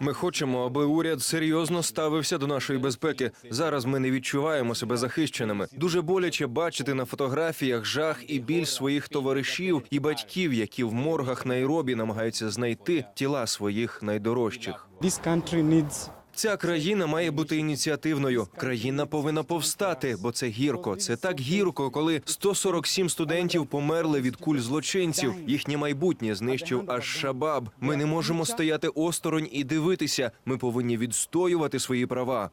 Ми хочемо, аби уряд серйозно ставився до нашої безпеки. Зараз ми не відчуваємо себе захищеними. Дуже боляче бачити на фотографіях жах і біль своїх товаришів і батьків, які в моргах Найробі намагаються знайти тіла своїх найдорожчих. Ця країна має бути ініціативною. Країна повинна повстати, бо це гірко. Це так гірко, коли 147 студентів померли від куль злочинців. Їхнє майбутнє знищив аж Шабаб. Ми не можемо стояти осторонь і дивитися. Ми повинні відстоювати свої права.